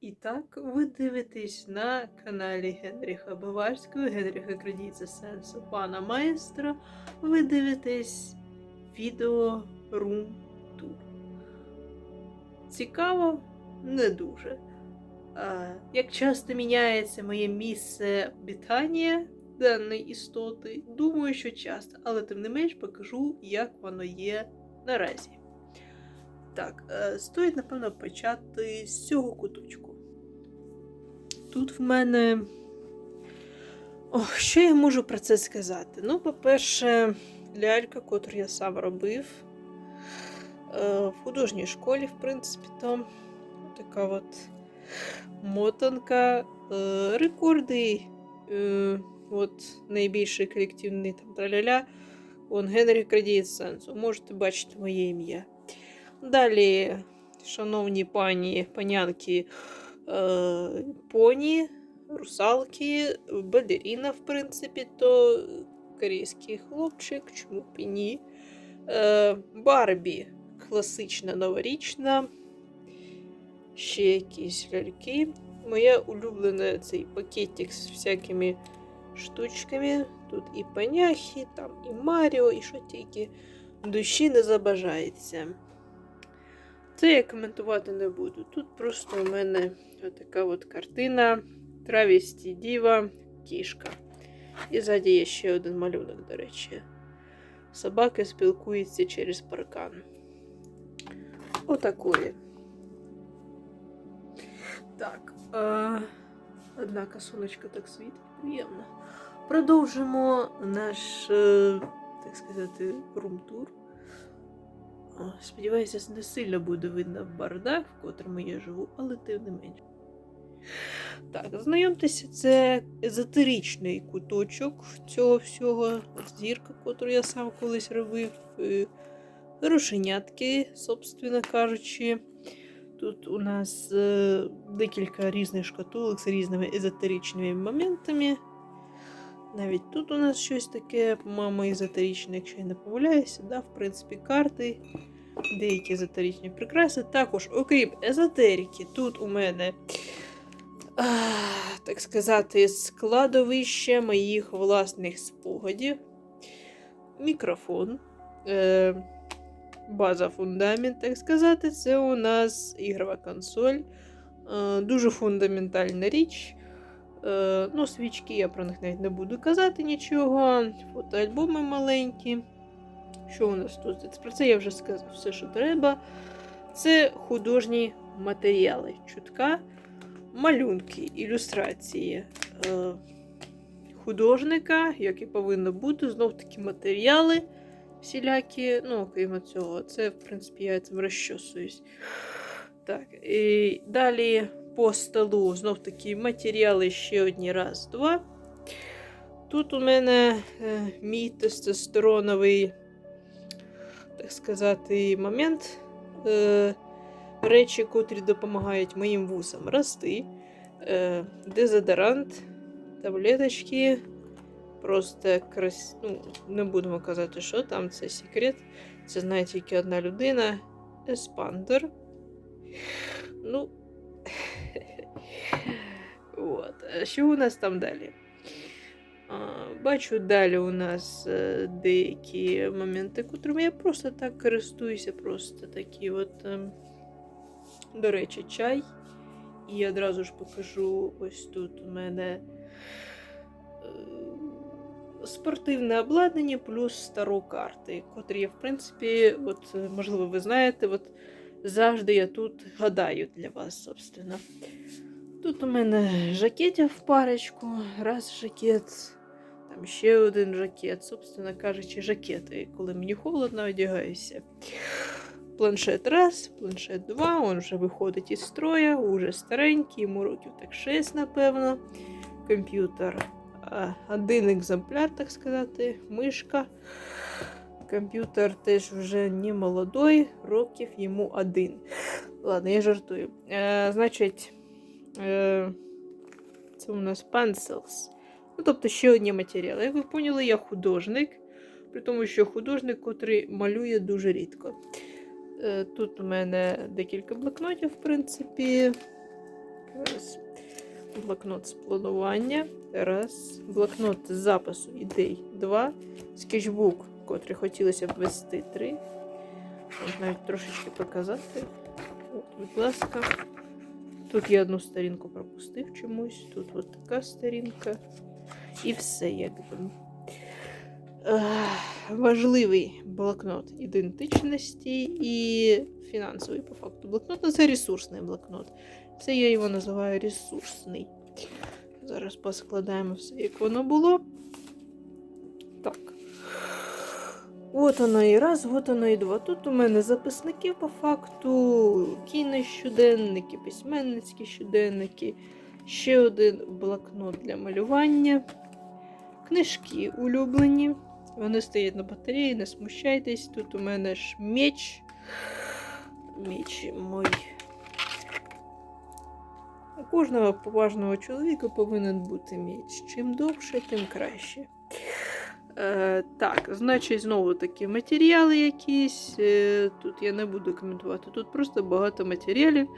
І так, ви дивитесь на каналі Генріха Баварського, Генріха Кредіться Сенсу пана майстра. Ви дивитесь відео Room Tour. Цікаво? Не дуже. А, як часто міняється моє місце обітання даної істоти, думаю, що часто, але тим не менш покажу, як воно є наразі. Так, е, стоїть, напевно, почати з цього куточку. Тут в мене. Ох, що я можу про це сказати? Ну, по-перше, лялька, котру я сам робив е, в художній школі, в принципі, там така от мотанка, е, рекорди. Е, от найбільший колективний там траляля. Он Генрі Кредіт Сенсу. Можете бачити моє ім'я. Далі, шановні пані, панянки, поні, русалки, балеріна, в принципі, то корейський хлопчик, чому б і ні. Е, Барбі класична новорічна. Ще якісь ляльки. Моя улюблена цей пакетик з всякими штучками. Тут і паняхи, там і Маріо, і що тільки душі не забажається. Це я коментувати не буду. Тут просто у мене така от картина Травісті Діва, кішка. І ззаді є ще один малюнок, до речі. Собака спілкується через паркан. Отакої. Так. А... Однако сонечко так світить приємно. Продовжимо наш, е, так сказати, румтур. Сподіваюся, не сильно буде видно бардак, в котрому я живу, але тим не менше. Так, знайомтеся, це езотеричний куточок цього всього. Зірка, котру я сам колись робив. е, Рушенятки, собственно кажучи. Тут у нас е, декілька різних шкатулок з різними езотеричними моментами. Навіть тут у нас щось таке, по-моєму, езотеричне, якщо я не помиляюся, да, в принципі, карти, деякі езотеричні прикраси. Також, окрім езотерики, тут у мене, а, так сказати, складовище моїх власних спогадів, мікрофон, е, база фундамент, так сказати, це у нас ігрова консоль. Е, дуже фундаментальна річ. Е, ну, свічки, я про них навіть не буду казати нічого. Фотоальбоми маленькі. Що у нас тут? Про це я вже сказав все, що треба. Це художні матеріали. Чутка, малюнки, ілюстрації е, художника, як і повинно бути, знов таки матеріали всілякі. Ну, окрім цього, це, в принципі, я цим розчосуюсь. Так, і далі по столу знов таки матеріали ще одні раз, два. Тут у мене е, мій тестостероновий, так сказати, момент. Е, речі, котрі допомагають моїм вусам рости. Е, дезодорант, таблеточки. Просто крас... ну, не будемо казати, що там це секрет. Це знає тільки одна людина. Еспандер. Ну, От. А Що у нас там далі? Бачу, далі у нас е, деякі моменти, котрими я просто так користуюся, просто такі от, ем, до речі, чай. І одразу ж покажу ось тут у мене е, спортивне обладнання плюс стару карти, котрі я, в принципі, от, е, можливо, ви знаєте, от завжди я тут гадаю для вас, собственно. Тут у мене жакетів в парочку, раз жакет, там ще один жакет, собственно кажучи, жакети, коли мені холодно, одягаюся. Планшет раз, планшет два, він вже виходить із строя, уже старенький, йому років так 6, напевно. Комп'ютер. Один екземпляр, так сказати, мишка. Комп'ютер теж вже не молодой, років йому один. Ладно, я жартую. Е, значить, це у нас pencils. Ну, тобто ще одні матеріали. Як ви поняли, я художник, при тому, що художник, котрий малює дуже рідко. Е, тут у мене декілька блокнотів, в принципі. Раз. Блокнот з планування. Раз. Блокнот з запису ідей. Два. Скетчбук, котрий хотілося б вести. Три. Можна навіть трошечки показати. От, будь ласка. Тут я одну сторінку пропустив чомусь. Тут от така сторінка. І все якби. Ех, Важливий блокнот ідентичності і фінансовий по факту блокнот. Це ресурсний блокнот. Це я його називаю ресурсний. Зараз поскладаємо все, як воно було. От воно і раз, от воно і два. Тут у мене записники по факту, кінощоденники, письменницькі щоденники, ще один блокнот для малювання, книжки улюблені. Вони стоять на батареї, не смущайтесь. Тут у мене ж меч. Меч мой. У кожного поважного чоловіка повинен бути меч. Чим довше, тим краще. Е, так, значить, знову такі матеріали якісь. Е, тут я не буду коментувати. Тут просто багато матеріалів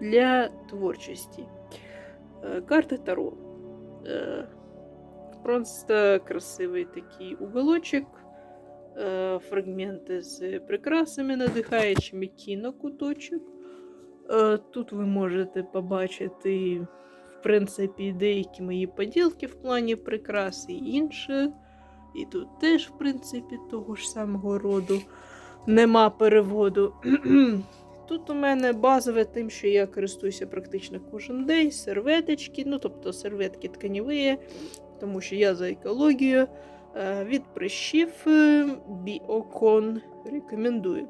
для творчості. Е, карти Таро. Е, просто красивий такий уголочок. Е, фрагменти з прикрасами надихаючими кінокуточок. Е, Тут ви можете побачити, в принципі, деякі мої поділки в плані прикрас і інше. І тут теж, в принципі, того ж самого роду нема переводу. Тут у мене базове тим, що я користуюся практично кожен день, серветочки, ну тобто серветки тканіві, тому що я за екологію. Е, Від прищів е, Біокон рекомендую.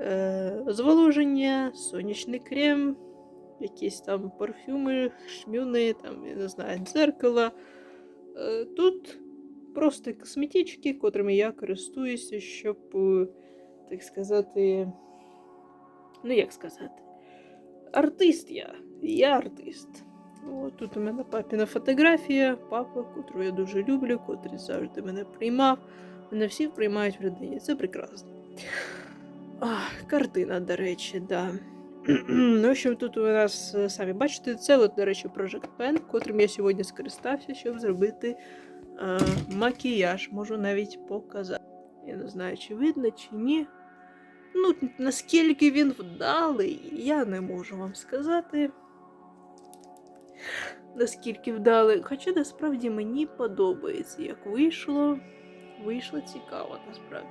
Е, Зволоження, сонячний крем, якісь там парфюми, шмюни, там, я не знаю, дзеркала. Тут просто косметички, котрими я користуюся, щоб, е, так сказати, ну як сказати, артист я. Я артист. От тут у мене папіна фотографія, папа, котру я дуже люблю, котрий завжди мене приймав. Мене всі приймають в родині. Це прекрасно. Ах, картина, до речі, да. ну, в тут у нас, е, самі бачите, це, от, до речі, Project Pen, котрим я сьогодні скористався, щоб зробити е, макіяж. Можу навіть показати. Я не знаю, чи видно, чи ні. Ну, наскільки він вдалий, я не можу вам сказати. Наскільки вдалий. Хоча насправді мені подобається, як вийшло. Вийшло цікаво, насправді.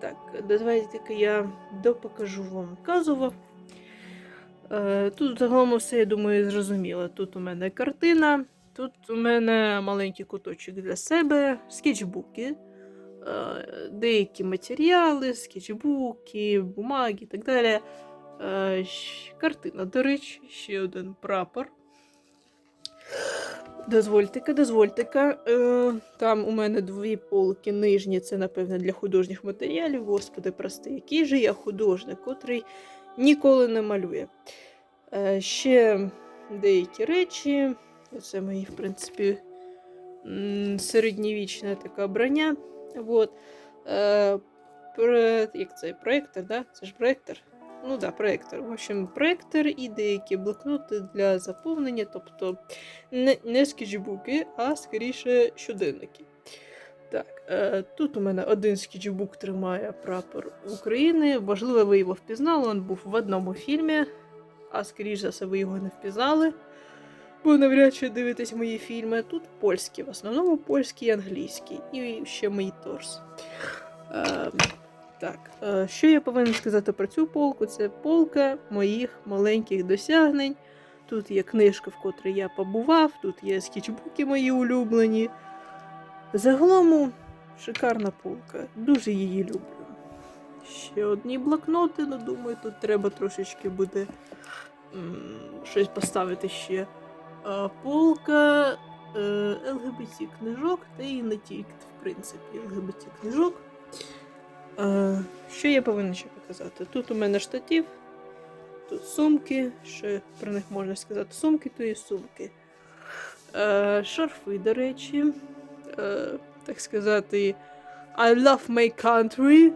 Так, давайте я допокажу вам казово. Е, Тут загалом все, я думаю, зрозуміло. Тут у мене картина, тут у мене маленький куточок для себе, скетчбуки, е, деякі матеріали, скетчбуки, бумаги і так далі. Е, Картина, до речі, ще один прапор. Дозвольте-ка, дозвольте-ка. Е, там у мене дві полки нижні, це, напевне, для художніх матеріалів. Господи, прости, який же я художник, котрий ніколи не малює. Ще деякі речі. Це мої, в принципі, середньовічна така броня. Вот. Е, як це проєктор, да? Це ж проєктор. Ну да, проєктор. В общем, проєктор і деякі блокноти для заповнення, тобто не, не скетчбуки, а скоріше щоденники. Так, е, тут у мене один скетчбук тримає прапор України. Можливо, ви його впізнали, він був в одному фільмі, а скоріш за все, ви його не впізнали. Бо навряд чи дивитесь мої фільми. Тут польські, в основному польські і англійські, і ще мій торс. Е, так, е, що я повинен сказати про цю полку? Це полка моїх маленьких досягнень. Тут є книжка, в котрій я побував, тут є скетчбуки мої улюблені. Загалом шикарна полка. Дуже її люблю. Ще одні блокноти, ну думаю, тут треба трошечки буде м, щось поставити ще. А, полка е, ЛГБТ книжок, та і не тільки, в принципі, ЛГБТ книжок. Е, що я повинна ще показати? Тут у мене штатив, тут сумки, що про них можна сказати, сумки, то і сумки. Е, шарфи, до речі. Е, так сказати, I love my country.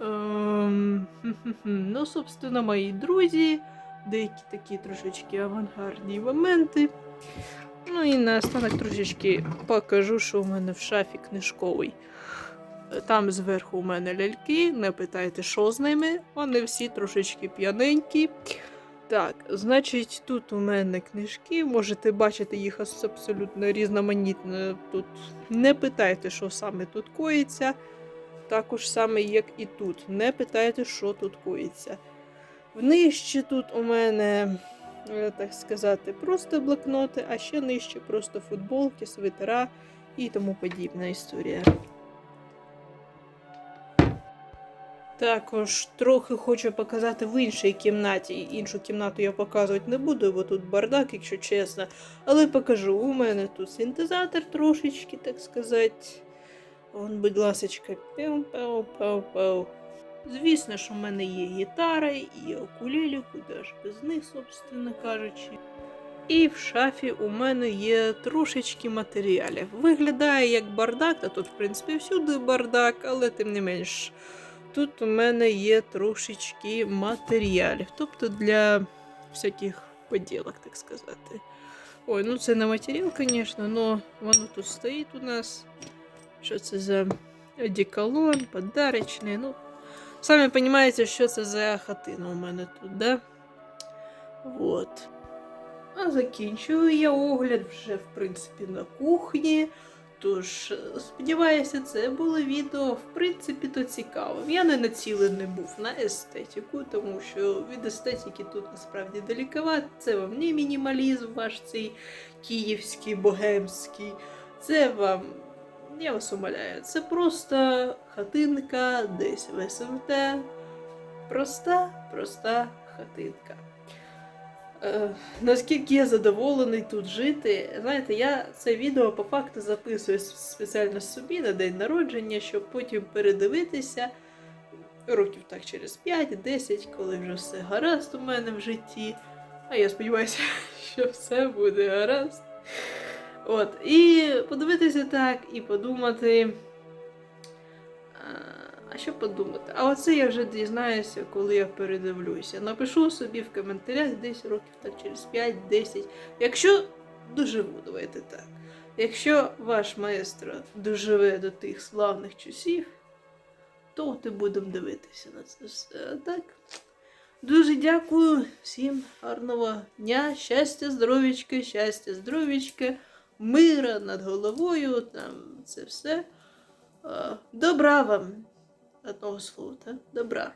Ем, ну, собственно, мої друзі, деякі такі трошечки авангардні моменти. Ну і наостанок трошечки покажу, що у мене в шафі книжковий. Там зверху у мене ляльки, не питайте, що з ними. Вони всі трошечки п'яненькі. Так, значить, тут у мене книжки, можете бачити їх абсолютно різноманітно. Тут не питайте, що саме тут коїться. Також саме, як і тут. Не питайте, що тут коїться. Нижче тут у мене, е, так сказати, просто блокноти, а ще нижче просто футболки, свитера і тому подібна історія. Також трохи хочу показати в іншій кімнаті. Іншу кімнату я показувати не буду, бо тут бардак, якщо чесно. Але покажу. У мене тут синтезатор трошечки, так сказати. Вон, будь ласочка, пяу-пау-пау-пау. Звісно ж, у мене є гітара і окулелі, куди ж без них, собственно кажучи. І в шафі у мене є трошечки матеріалів. Виглядає як бардак, та тут, в принципі, всюди бардак, але тим не менш. Тут у мене є трошечки матеріалів, тобто для всяких поділок, так сказати. Ой, ну це не матеріал, звісно, але воно тут стоїть у нас. Що це за одеколон, подарочний. Ну, самі розумієте, що це за хатина у мене тут, да? Вот. А закінчую я огляд вже, в принципі, на кухні. Тож, е, сподіваюся, це було відео, в принципі, то цікавим. Я не націлений був на естетику, тому що від естетики тут насправді далековато. Це вам не мінімалізм ваш цей київський, богемський. Це вам, я вас умоляю, це просто хатинка десь в СМТ. Проста, проста хатинка. Е, наскільки я задоволений тут жити. Знаєте, я це відео по факту записую спеціально собі на день народження, щоб потім передивитися років так через 5-10, коли вже все гаразд у мене в житті. А я сподіваюся, що все буде гаразд. От, і подивитися так, і подумати. А, що подумати? А оце я вже дізнаюся, коли я передивлюся. Напишу собі в коментарях десь років так через 5-10. Якщо доживу, давайте так. Якщо ваш маестро доживе до тих славних часів, то і будемо дивитися на це все. Так. Дуже дякую всім гарного дня, щастя, здоров'ячка, щастя, здоров'ячка, мира над головою, там це все. Добра вам. Одного слова, так? Добра.